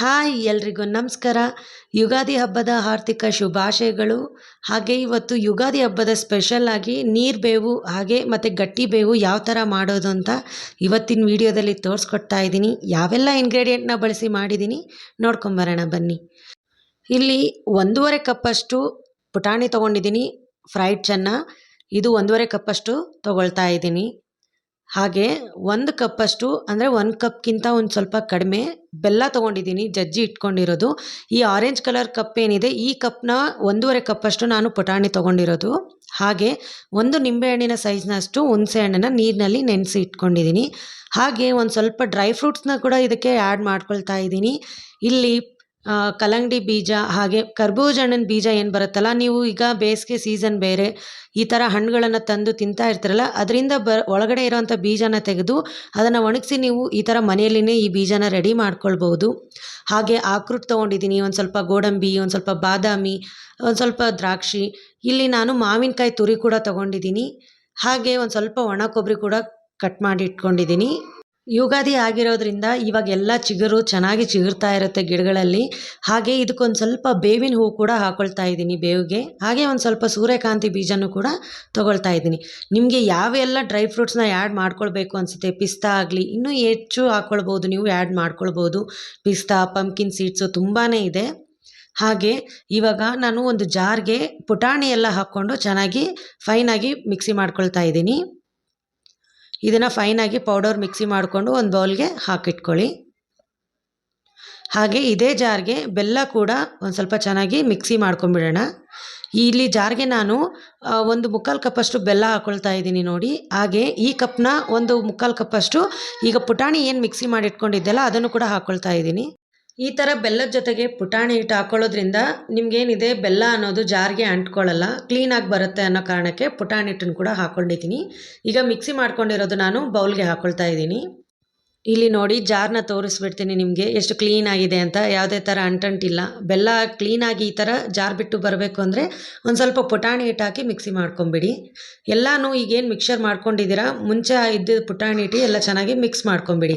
Hi ಎಲ್ರಿಗೂ ನಮಸ್ಕಾರ. ಯುಗಾದಿ ಹಬ್ಬದ ಆರ್ಥಿಕ ಶುಭಾಶಯಗಳು. ಹಾಗೆ ಇವತ್ತು ಯುಗಾದಿ ಹಬ್ಬದ ಸ್ಪೆಷಲ್ ಆಗಿ ನೀರು ಬೇವು, ಹಾಗೆ ಮತ್ತು ಗಟ್ಟಿ ಬೇವು ಯಾವ ಥರ ಮಾಡೋದು ಅಂತ ಇವತ್ತಿನ ವಿಡಿಯೋದಲ್ಲಿ ತೋರಿಸ್ಕೊಡ್ತಾ ಇದ್ದೀನಿ. ಯಾವೆಲ್ಲ ಇಂಗ್ರೀಡಿಯೆಂಟ್ನ ಬಳಸಿ ಮಾಡಿದ್ದೀನಿ ನೋಡ್ಕೊಂಬರೋಣ ಬನ್ನಿ. ಇಲ್ಲಿ ಒಂದೂವರೆ ಕಪ್ಪಷ್ಟು ಪುಟಾಣಿ ತೊಗೊಂಡಿದ್ದೀನಿ ಫ್ರೈಡ್ ಚೆನ್ನ ಇದು ಒಂದೂವರೆ ಕಪ್ಪಷ್ಟು ತೊಗೊಳ್ತಾ ಇದ್ದೀನಿ. ಹಾಗೆ ಒಂದು ಕಪ್ಪಷ್ಟು ಅಂದರೆ ಒಂದು ಕಪ್ಗಿಂತ ಒಂದು ಸ್ವಲ್ಪ ಕಡಿಮೆ ಬೆಲ್ಲ ತೊಗೊಂಡಿದ್ದೀನಿ, ಜಜ್ಜಿ ಇಟ್ಕೊಂಡಿರೋದು. ಈ ಆರೆಂಜ್ ಕಲರ್ ಕಪ್ ಏನಿದೆ, ಈ ಕಪ್ನ ಒಂದೂವರೆ ಕಪ್ಪಷ್ಟು ನಾನು ಪುಟಾಣಿ ತೊಗೊಂಡಿರೋದು. ಹಾಗೆ ಒಂದು ನಿಂಬೆಹಣ್ಣಿನ ಸೈಜ್ನಷ್ಟು ಹುಣಸೆ ಹಣ್ಣನ್ನು ನೀರಿನಲ್ಲಿ ನೆನೆಸಿ ಇಟ್ಕೊಂಡಿದ್ದೀನಿ. ಹಾಗೆ ಒಂದು ಸ್ವಲ್ಪ ಡ್ರೈ ಫ್ರೂಟ್ಸ್ನ ಕೂಡ ಇದಕ್ಕೆ ಆ್ಯಡ್ ಮಾಡ್ಕೊಳ್ತಾ ಇದ್ದೀನಿ. ಇಲ್ಲಿ ಕಲ್ಲಂಗಡಿ ಬೀಜ, ಹಾಗೆ ಕರ್ಬೂಜ ಹಣ್ಣಿನ ಬೀಜ ಏನು ಬರುತ್ತಲ್ಲ, ನೀವು ಈಗ ಬೇಸಿಗೆ ಸೀಸನ್ ಬೇರೆ ಈ ಥರ ಹಣ್ಣುಗಳನ್ನು ತಂದು ತಿಂತಾ ಇರ್ತಾರಲ್ಲ, ಅದರಿಂದ ಬ, ಒಳಗಡೆ ಇರೋವಂಥ ಬೀಜನ ತೆಗೆದು ಅದನ್ನು ಒಣಗಿಸಿ ನೀವು ಈ ಥರ ಮನೆಯಲ್ಲಿನೇ ಈ ಬೀಜನ ರೆಡಿ ಮಾಡ್ಕೊಳ್ಬೋದು ಹಾಗೆ ಆಕ್ರೂಟ್ ತೊಗೊಂಡಿದ್ದೀನಿ, ಒಂದು ಸ್ವಲ್ಪ ಗೋಡಂಬಿ, ಒಂದು ಸ್ವಲ್ಪ ಬಾದಾಮಿ, ಒಂದು ಸ್ವಲ್ಪ ದ್ರಾಕ್ಷಿ, ಇಲ್ಲಿ ನಾನು ಮಾವಿನಕಾಯಿ ತುರಿ ಕೂಡ ತೊಗೊಂಡಿದ್ದೀನಿ, ಹಾಗೆ ಒಂದು ಸ್ವಲ್ಪ ಒಣ ಕೊಬ್ಬರಿ ಕೂಡ ಕಟ್ ಮಾಡಿ ಇಟ್ಕೊಂಡಿದ್ದೀನಿ. ಯುಗಾದಿ ಆಗಿರೋದ್ರಿಂದ ಇವಾಗ ಎಲ್ಲ ಚಿಗುರು ಚೆನ್ನಾಗಿ ಚಿಗುರ್ತಾ ಇರುತ್ತೆ ಗಿಡಗಳಲ್ಲಿ. ಹಾಗೆ ಇದಕ್ಕೊಂದು ಸ್ವಲ್ಪ ಬೇವಿನ ಹೂವು ಕೂಡ ಹಾಕೊಳ್ತಾ ಇದ್ದೀನಿ ಬೇವಿಗೆ. ಹಾಗೆ ಒಂದು ಸ್ವಲ್ಪ ಸೂರ್ಯಕಾಂತಿ ಬೀಜನೂ ಕೂಡ ತೊಗೊಳ್ತಾ ಇದ್ದೀನಿ. ನಿಮಗೆ ಯಾವೆಲ್ಲ ಡ್ರೈ ಫ್ರೂಟ್ಸ್ನ ಆ್ಯಡ್ ಮಾಡ್ಕೊಳ್ಬೇಕು ಅನಿಸುತ್ತೆ? ಪಿಸ್ತಾ ಆಗಲಿ, ಇನ್ನೂ ಹೆಚ್ಚು ಹಾಕ್ಕೊಳ್ಬೋದು ನೀವು ಆ್ಯಡ್ ಮಾಡ್ಕೊಳ್ಬೋದು. ಪಿಸ್ತಾ, ಪಂಪ್ಕಿನ್ ಸೀಡ್ಸು ತುಂಬಾ ಇದೆ. ಹಾಗೆ ಇವಾಗ ನಾನು ಒಂದು ಜಾರ್ಗೆ ಪುಟಾಣಿ ಎಲ್ಲ ಹಾಕ್ಕೊಂಡು ಚೆನ್ನಾಗಿ ಫೈನಾಗಿ ಮಿಕ್ಸಿ ಮಾಡ್ಕೊಳ್ತಾ ಇದ್ದೀನಿ. ಇದನ್ನು ಫೈನಾಗಿ ಪೌಡರ್ ಮಿಕ್ಸಿ ಮಾಡಿಕೊಂಡು ಒಂದು ಬೌಲ್ಗೆ ಹಾಕಿಟ್ಕೊಳ್ಳಿ. ಹಾಗೆ ಇದೇ ಜಾರ್ಗೆ ಬೆಲ್ಲ ಕೂಡ ಒಂದು ಸ್ವಲ್ಪ ಚೆನ್ನಾಗಿ ಮಿಕ್ಸಿ ಮಾಡ್ಕೊಂಬಿಡೋಣ ಇಲ್ಲಿ ಜಾರ್ಗೆ ನಾನು ಒಂದು ಮುಕ್ಕಾಲು ಕಪ್ಪಷ್ಟು ಬೆಲ್ಲ ಹಾಕ್ಕೊಳ್ತಾ ಇದ್ದೀನಿ ನೋಡಿ. ಹಾಗೆ ಈ ಕಪ್ನ ಒಂದು ಮುಕ್ಕಾಲು ಕಪ್ಪಷ್ಟು ಈಗ ಪುಟಾಣಿ ಏನು ಮಿಕ್ಸಿ ಮಾಡಿಟ್ಕೊಂಡಿದ್ದೆಲ್ಲ ಅದನ್ನು ಕೂಡ ಹಾಕ್ಕೊಳ್ತಾ ಇದ್ದೀನಿ. ಈ ಥರ ಬೆಲ್ಲದ ಜೊತೆಗೆ ಪುಟಾಣಿ ಹಿಟ್ಟು ಹಾಕೊಳ್ಳೋದ್ರಿಂದ ನಿಮ್ಗೇನಿದೆ ಬೆಲ್ಲ ಅನ್ನೋದು ಜಾರಿಗೆ ಅಂಟ್ಕೊಳ್ಳಲ್ಲ ಕ್ಲೀನಾಗಿ ಬರುತ್ತೆ ಅನ್ನೋ ಕಾರಣಕ್ಕೆ ಪುಟಾಣಿ ಹಿಟ್ಟನ್ನು ಕೂಡ ಹಾಕ್ಕೊಂಡಿದ್ದೀನಿ. ಈಗ ಮಿಕ್ಸಿ ಮಾಡ್ಕೊಂಡಿರೋದು ನಾನು ಬೌಲ್ಗೆ ಹಾಕ್ಕೊಳ್ತಾ ಇದ್ದೀನಿ. ಇಲ್ಲಿ ನೋಡಿ ಜಾರ್ನ ತೋರಿಸ್ಬಿಡ್ತೀನಿ ನಿಮಗೆ. ಎಷ್ಟು ಕ್ಲೀನ್ ಆಗಿದೆ ಅಂತ. ಯಾವುದೇ ಥರ ಅಂಟಂಟಿಲ್ಲ ಬೆಲ್ಲ ಕ್ಲೀನಾಗಿ ಈ ಥರ ಜಾರ್ ಬಿಟ್ಟು ಬರಬೇಕು ಅಂದರೆ ಒಂದು ಸ್ವಲ್ಪ ಪುಟಾಣಿ ಹಿಟ್ಟು ಹಾಕಿ ಮಿಕ್ಸಿ ಮಾಡ್ಕೊಂಬಿಡಿ. ಎಲ್ಲನೂ ಈಗೇನು ಮಿಕ್ಸರ್ ಮಾಡ್ಕೊಂಡಿದ್ದೀರಾ? ಮುಂಚೆ ಇದ್ದ ಪುಟಾಣಿ ಹಿಟ್ಟು ಎಲ್ಲ ಚೆನ್ನಾಗಿ ಮಿಕ್ಸ್ ಮಾಡ್ಕೊಂಬಿಡಿ.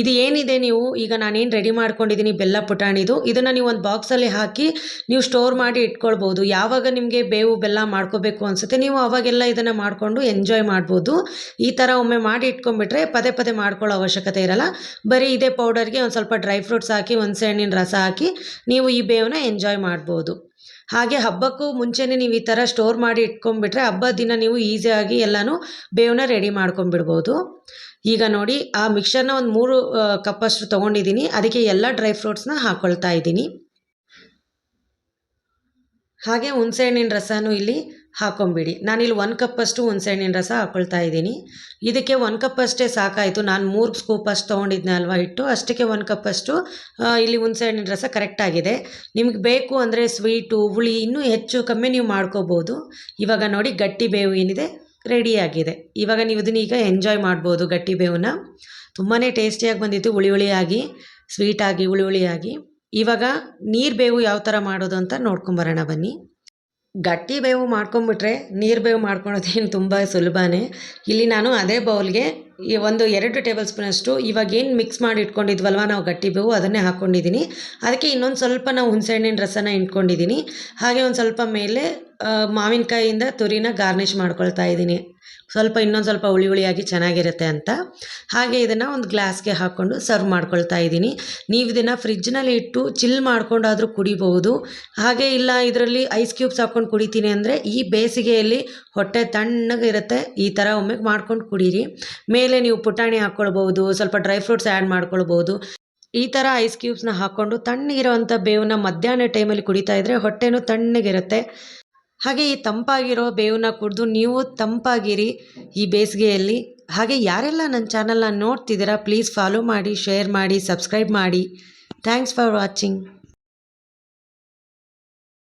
ಇದು ಏನಿದೆ ನೀವು? ಈಗ ನಾನೇನು ರೆಡಿ ಮಾಡ್ಕೊಂಡಿದ್ದೀನಿ ಬೆಲ್ಲ ಪುಟಾಣಿದು. ಇದನ್ನು ನೀವು ಒಂದು ಬಾಕ್ಸಲ್ಲಿ ಹಾಕಿ ನೀವು ಸ್ಟೋರ್ ಮಾಡಿ ಇಟ್ಕೊಳ್ಬೋದು. ಯಾವಾಗ ನಿಮಗೆ ಬೇವು ಬೆಲ್ಲ ಮಾಡ್ಕೋಬೇಕು ಅನಿಸುತ್ತೆ ನೀವು ಅವಾಗೆಲ್ಲ ಇದನ್ನು ಮಾಡಿಕೊಂಡು ಎಂಜಾಯ್ ಮಾಡ್ಬೋದು. ಈ ಥರ ಒಮ್ಮೆ ಮಾಡಿ ಇಟ್ಕೊಂಡ್ಬಿಟ್ರೆ ಪದೇ ಪದೇ ಮಾಡ್ಕೊಳ್ಳೋ ಅವಶ್ಯಕತೆ ಇರಲ್ಲ. ಬರೀ ಇದೇ ಪೌಡರ್ಗೆ ಒಂದು ಸ್ವಲ್ಪ ಡ್ರೈ ಫ್ರೂಟ್ಸ್ ಹಾಕಿ, ಒಂದು ಹಣ್ಣಿನ ರಸ ಹಾಕಿ ನೀವು ಈ ಬೇವನ್ನ ಎಂಜಾಯ್ ಮಾಡ್ಬೋದು. ಹಾಗೆ ಹಬ್ಬಕ್ಕೂ ಮುಂಚೆನೇ ನೀವು ಈ ಥರ ಸ್ಟೋರ್ ಮಾಡಿ ಇಟ್ಕೊಂಡ್ಬಿಟ್ರೆ ಹಬ್ಬದ ದಿನ ನೀವು ಈಸಿಯಾಗಿ ಎಲ್ಲನೂ ಬೇವನ್ನ ರೆಡಿ ಮಾಡ್ಕೊಂಡ್ಬಿಡ್ಬೋದು. ಈಗ ನೋಡಿ, ಆ ಮಿಕ್ಸರ್ನ ಒಂದು ಮೂರು ಕಪ್ಪಷ್ಟು ತೊಗೊಂಡಿದ್ದೀನಿ ಅದಕ್ಕೆ ಎಲ್ಲ ಡ್ರೈ ಫ್ರೂಟ್ಸ್ನ ಹಾಕ್ಕೊಳ್ತಾ ಇದ್ದೀನಿ. ಹಾಗೆ ಹುಣಸೆಹಣ್ಣಿನ ರಸನೂ ಇಲ್ಲಿ ಹಾಕೊಂಬಿಡಿ. ನಾನಿಲ್ಲಿ ಒಂದು ಕಪ್ಪಷ್ಟು ಹುಣಸೆಹಣ್ಣಿನ ರಸ ಹಾಕೊಳ್ತಾ ಇದ್ದೀನಿ. ಇದಕ್ಕೆ ಒಂದು ಕಪ್ಪಷ್ಟೇ ಸಾಕಾಯಿತು. ನಾನು ಮೂರು ಸ್ಕೂಪ್ ಅಷ್ಟು ತೊಗೊಂಡಿದ್ದೆ ಅಲ್ವಾ ಇಟ್ಟು ಅಷ್ಟಕ್ಕೆ ಒಂದು ಕಪ್ಪಷ್ಟು ಇಲ್ಲಿ ಹುಣಸೆಹಣ್ಣಿನ ರಸ ಕರೆಕ್ಟಾಗಿದೆ ನಿಮ್ಗೆ ಬೇಕು ಅಂದರೆ ಸ್ವೀಟು ಹುಳಿ ಇನ್ನೂ ಹೆಚ್ಚು ಕಮ್ಮಿ ನೀವು ಮಾಡ್ಕೋಬೋದು. ಇವಾಗ ನೋಡಿ ಗಟ್ಟಿ ಬೇವು ಏನಿದೆ? ರೆಡಿಯಾಗಿದೆ ಇವಾಗ ನೀವು ಇದನ್ನ ಈಗ ಎಂಜಾಯ್ ಮಾಡ್ಬೋದು ಗಟ್ಟಿ ಬೇವನ್ನ. ತುಂಬಾ ಟೇಸ್ಟಿಯಾಗಿ ಬಂದಿತ್ತು. ಹುಳಿ ಹುಳಿಯಾಗಿ ಸ್ವೀಟಾಗಿ ಹುಳಿ ಹುಳಿಯಾಗಿ. ಇವಾಗ ನೀರು ಬೇವು ಯಾವ ಥರ ಮಾಡೋದು ಅಂತ ನೋಡ್ಕೊಂಬರೋಣ ಬನ್ನಿ. ಗಟ್ಟಿ ಬೇವು ಮಾಡ್ಕೊಂಬಿಟ್ರೆ ನೀರು ಬೇವು ಮಾಡ್ಕೊಳೋದೇನು ತುಂಬ ಸುಲಭನೇ. ಇಲ್ಲಿ ನಾನು ಅದೇ ಬೌಲ್ಗೆ ಈ ಒಂದು ಎರಡು ಟೇಬಲ್ ಸ್ಪೂನಷ್ಟು ಇವಾಗ ಏನು ಮಿಕ್ಸ್ ಮಾಡಿ ಇಟ್ಕೊಂಡಿದ್ವಲ್ವ ನಾವು ಗಟ್ಟಿ ಬೇವು ಅದನ್ನೇ ಹಾಕ್ಕೊಂಡಿದ್ದೀನಿ ಅದಕ್ಕೆ ಇನ್ನೊಂದು ಸ್ವಲ್ಪ ನಾವು ಹುಣಸೆಹಣ್ಣಿನ ರಸನ ಇಟ್ಕೊಂಡಿದ್ದೀನಿ ಹಾಗೆ ಒಂದು ಸ್ವಲ್ಪ ಮೇಲೆ ಮಾವಿನಕಾಯಿಯಿಂದ ತುರಿನ ಗಾರ್ನಿಷ್ ಮಾಡ್ಕೊಳ್ತಾ ಇದ್ದೀನಿ. ಸ್ವಲ್ಪ ಇನ್ನೊಂದು ಸ್ವಲ್ಪ ಹುಳಿ ಹುಳಿಯಾಗಿ ಚೆನ್ನಾಗಿರುತ್ತೆ ಅಂತ. ಹಾಗೆ ಇದನ್ನು ಒಂದು ಗ್ಲಾಸ್ಗೆ ಹಾಕ್ಕೊಂಡು ಸರ್ವ್ ಮಾಡ್ಕೊಳ್ತಾ ಇದ್ದೀನಿ. ನೀವು ಇದನ್ನು ಫ್ರಿಜ್ನಲ್ಲಿ ಇಟ್ಟು ಚಿಲ್ ಮಾಡ್ಕೊಂಡಾದರೂ ಕುಡಿಬಹುದು. ಹಾಗೆ ಇಲ್ಲ ಇದರಲ್ಲಿ ಐಸ್ ಕ್ಯೂಬ್ಸ್ ಹಾಕ್ಕೊಂಡು ಕುಡಿತೀನಿ ಅಂದರೆ ಈ ಬೇಸಿಗೆಯಲ್ಲಿ ಹೊಟ್ಟೆ ತಣ್ಣಗಿರುತ್ತೆ ಈ ಥರ ಒಮ್ಮೆ ಮಾಡ್ಕೊಂಡು ಕುಡೀರಿ. ಮೇಲೆ ನೀವು ಪುಟಾಣಿ ಹಾಕ್ಕೊಳ್ಬೋದು ಸ್ವಲ್ಪ ಡ್ರೈ ಫ್ರೂಟ್ಸ್ ಆ್ಯಡ್ ಮಾಡ್ಕೊಳ್ಬೋದು ಈ ಥರ ಐಸ್ ಕ್ಯೂಬ್ಸ್ನ ಹಾಕ್ಕೊಂಡು ತಣ್ಣಗಿರೋವಂಥ ಬೇವನ್ನ ಮಧ್ಯಾಹ್ನ ಟೈಮಲ್ಲಿ ಕುಡಿತಾ ಇದ್ದರೆ ಹೊಟ್ಟೆನೂ ತಣ್ಣಗಿರುತ್ತೆ. ಹಾಗೆ ಈ ತಂಪಾಗಿರೋ ಬೇವನ್ನ ಕುಡಿದು ನೀವು ತಂಪಾಗಿರಿ ಈ ಬೇಸಿಗೆಯಲ್ಲಿ. ಹಾಗೆ ಯಾರೆಲ್ಲ ನನ್ನ ಚಾನಲ್ನ ನೋಡ್ತಿದ್ದೀರಾ ಪ್ಲೀಸ್ ಫಾಲೋ ಮಾಡಿ ಶೇರ್ ಮಾಡಿ ಸಬ್ಸ್ಕ್ರೈಬ್ ಮಾಡಿ. Thanks for watching